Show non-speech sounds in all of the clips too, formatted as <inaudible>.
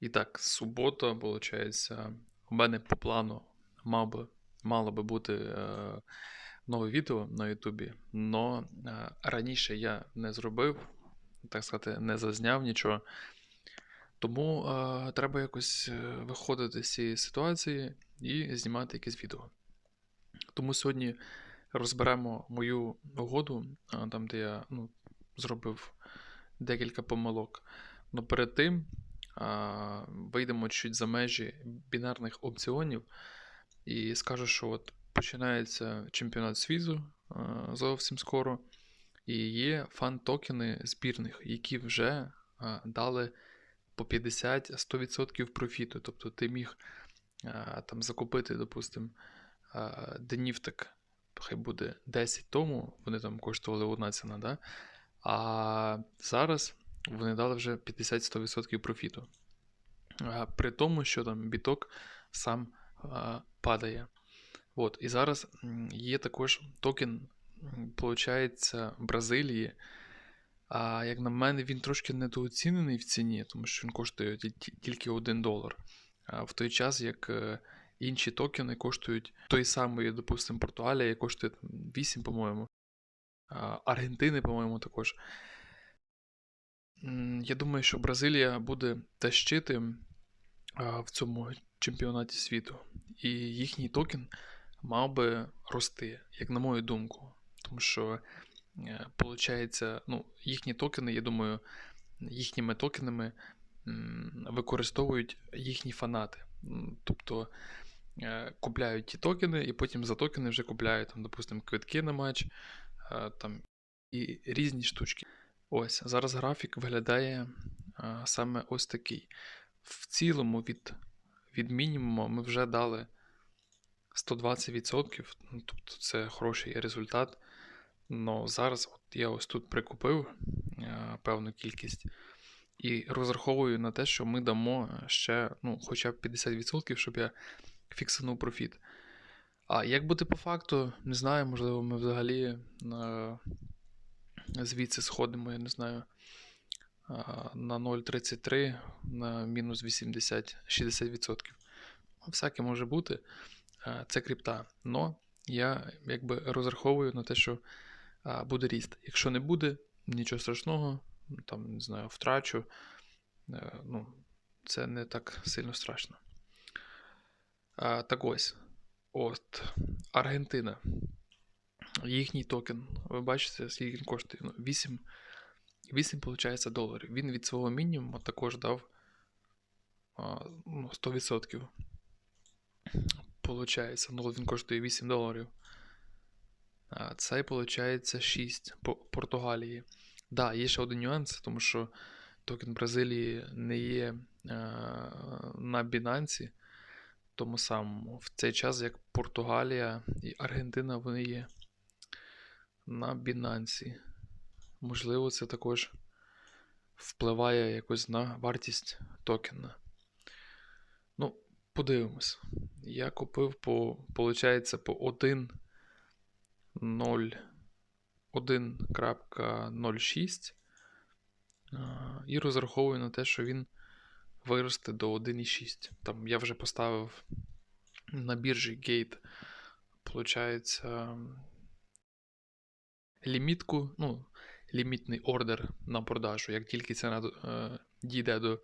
І так, субота, виходить, у мене по плану мав би, мало би бути е, нове відео на Ютубі, але раніше я не зробив, так сказати, не зазняв нічого. Тому е, треба якось е, виходити з цієї ситуації і знімати якесь відео. Тому сьогодні розберемо мою угоду, е, там, де я ну, зробив декілька помилок. Но перед тим вийдемо чуть за межі бінарних опціонів і скажу, що от починається чемпіонат світу зовсім скоро, і є фан-токени збірних, які вже дали по 50-100% профіту. Тобто ти міг там закупити, допустимо, днів так, хай буде 10 тому, вони там коштували одна ціна, да? а зараз вони дали вже 50-100% профіту. При тому, що там біток сам падає. От, І зараз є також токен, виходить, Бразилії. А як на мене, він трошки недооцінений в ціні, тому що він коштує тільки 1 долар. А в той час, як е, інші токени коштують той самий, допустимо, Португалія, коштує 8, по-моєму. Аргентини, по-моєму, також. Я думаю, що Бразилія буде тащити в цьому чемпіонаті світу. І їхній токен мав би рости, як на мою думку. Тому що, виходить, е, ну, їхні токени, я думаю, їхніми токенами використовують їхні фанати. Тобто е, купляють ті токени, і потім за токени вже купляють, там, допустимо, квитки на матч е, там, і різні штучки. Ось, зараз графік виглядає а, саме ось такий. В цілому від від мінімуму ми вже дали 120%, ну, тобто це хороший результат. Но зараз от я ось тут прикупив а, певну кількість і розраховую на те, що ми дамо ще ну, хоча б 50%, щоб я фіксанув профіт. А як буде по факту, не знаю, можливо, ми взагалі. А, звідси сходимо, я не знаю, на 0,33 на мінус 80-60%. Всяке може бути. Це крипта. Но я якби розраховую на те, що буде ріст. Якщо не буде, нічого страшного, там, не знаю, втрачу. Е, ну, Це не так сильно страшно. Так ось. От, Аргентина їхній токен. Ви бачите, скільки він коштує? Ну, 8, 8 виходить, доларів. Він від свого мінімуму також дав ну, 100%. Получається, ну, він коштує 8 доларів. А цей, виходить, 6 по Португалії. Так, да, є ще один нюанс, тому що токен Бразилії не є а, на Binance, тому самому в цей час, як Португалія і Аргентина, вони є на Binance. Можливо, це також впливає якось на вартість токена. Ну, подивимось. Я купив по, виходить, по 1.01.06 і розраховую на те, що він виросте до 1.6. Там я вже поставив на біржі Gate, виходить, лімітку, ну, лімітний ордер на продажу. Як тільки ціна е, дійде до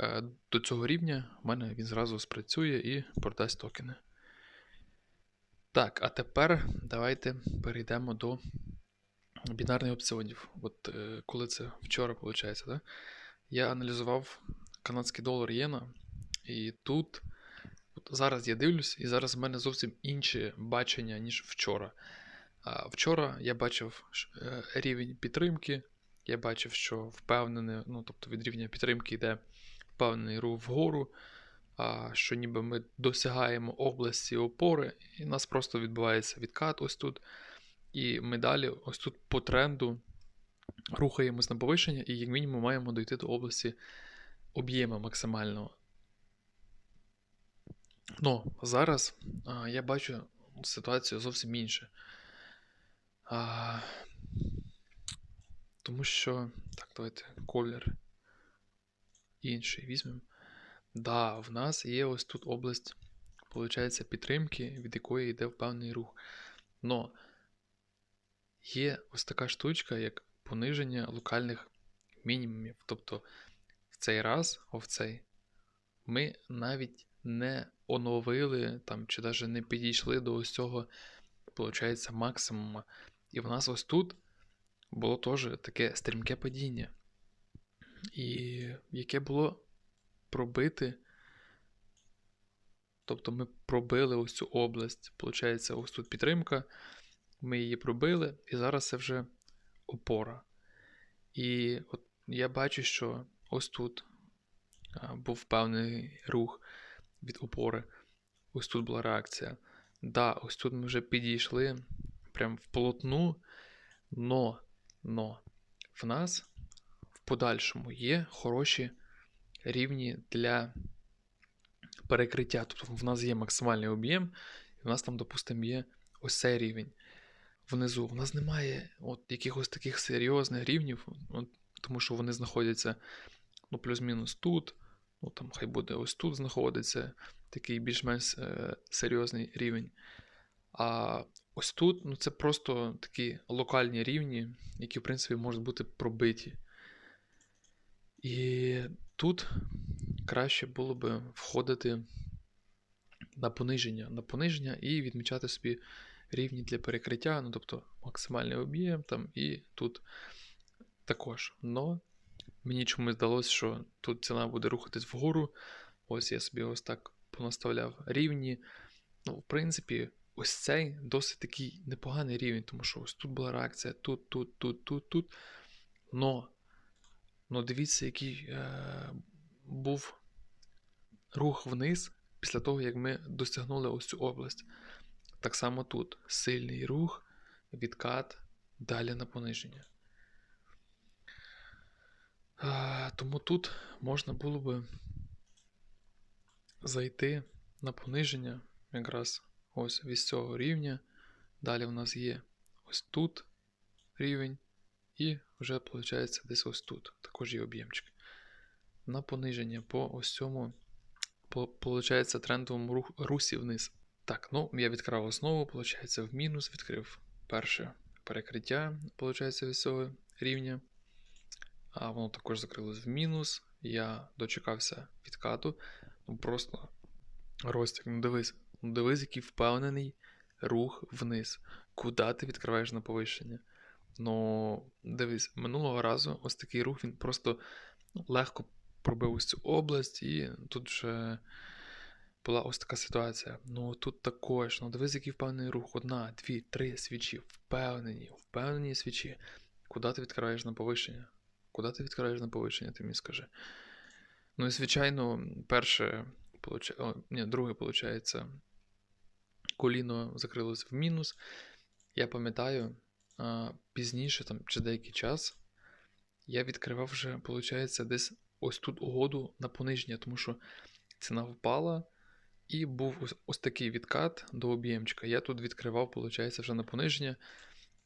е, до цього рівня, в мене він зразу спрацює і продасть токени. Так, а тепер давайте перейдемо до бінарних опціонів. От е, коли це вчора, виходить, да? я аналізував канадський долар єна, і тут. От Зараз я дивлюсь, і зараз в мене зовсім інше бачення, ніж вчора. Вчора я бачив е, рівень підтримки. Я бачив, що впевнений, ну тобто від рівня підтримки йде впевнений рух вгору, що ніби ми досягаємо області опори, і у нас просто відбувається відкат ось тут. І ми далі, ось тут по тренду рухаємось на повищення, і як мінімум маємо дойти до області об'єму максимального. Ну, зараз я бачу ситуацію зовсім інше. А, Тому що. Так, давайте колір. інший візьмемо. Да, в нас є ось тут область, виходить, підтримки, від якої йде певний рух. Но є ось така штучка, як пониження локальних мінімумів. Тобто в цей раз, о в цей, ми навіть не оновили там, чи навіть не підійшли до ось цього, виходить, максимума. І в нас ось тут було теж таке стрімке падіння. І яке було пробити. Тобто ми пробили ось цю область. Получається, ось тут підтримка. Ми її пробили, і зараз це вже опора. І от я бачу, що ось тут був певний рух від опори. Ось тут була реакція. Да, ось тут ми вже підійшли прям в полотну, но, но в нас в подальшому є хороші рівні для перекриття. Тобто в нас є максимальний об'єм, і в нас там, допустимо, є ось цей рівень. Внизу в нас немає от якихось таких серйозних рівнів, от, тому що вони знаходяться ну, плюс-мінус тут. Ну, там хай буде ось тут знаходиться такий більш-менш е, серйозний рівень. А ось тут ну, це просто такі локальні рівні, які, в принципі, можуть бути пробиті. І тут краще було би входити на пониження, на пониження і відмічати собі рівні для перекриття, ну тобто максимальний об'єм там і тут також. Но мені чомусь здалося, що тут ціна буде рухатись вгору. Ось я собі ось так понаставляв рівні. Ну, в принципі, ось цей досить такий непоганий рівень, тому що ось тут була реакція, тут, тут, тут, тут, тут. Но, но дивіться, який е, був рух вниз після того, як ми досягнули ось цю область. Так само тут сильний рух, відкат, далі на пониження. А, Тому тут можна було би зайти на пониження якраз ось від цього рівня. Далі в нас є ось тут рівень, і вже виходить десь ось тут. Також є об'ємчик. На пониження по ось цьому, виходить, трендовому рух, русі вниз. Так, ну я відкрав основу, виходить, в мінус, відкрив перше перекриття, виходить, від цього рівня. А воно також закрилось в мінус. Я дочекався відкату. Ну просто розтяг. Ну дивись, дивись, який впевнений рух вниз. Куди ти відкриваєш на повищення? Ну, дивись, минулого разу ось такий рух він просто легко пробив ось цю область, і тут вже була ось така ситуація. Ну тут також, ну дивись, який впевнений рух. Одна, дві, три свічі. Впевнені, впевнені свічі. Куди ти відкриваєш на повищення? Куди ти відкриваєш на повищення, ти мені скажи. Ну і звичайно, перше, получ... О, ні, друге, виходить, коліно закрилось в мінус. Я пам'ятаю, пізніше, там, чи деякий час, я відкривав вже, виходить, десь ось тут угоду на пониження, тому що ціна впала. І був ось, ось такий відкат до об'ємчика. Я тут відкривав, виходить, вже на пониження,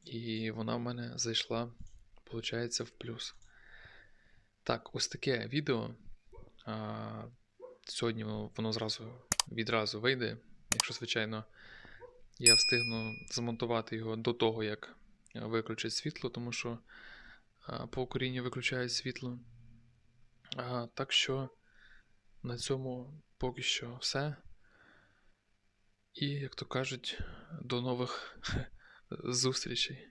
і вона в мене зайшла, виходить, в плюс. Так, ось таке відео. А, Сьогодні воно, зразу відразу вийде. Якщо, звичайно, я встигну змонтувати його до того, як виключить світло, тому що а, по корінню виключають світло. Так що на цьому поки що все. І, як то кажуть, до нових <laughs> зустрічей.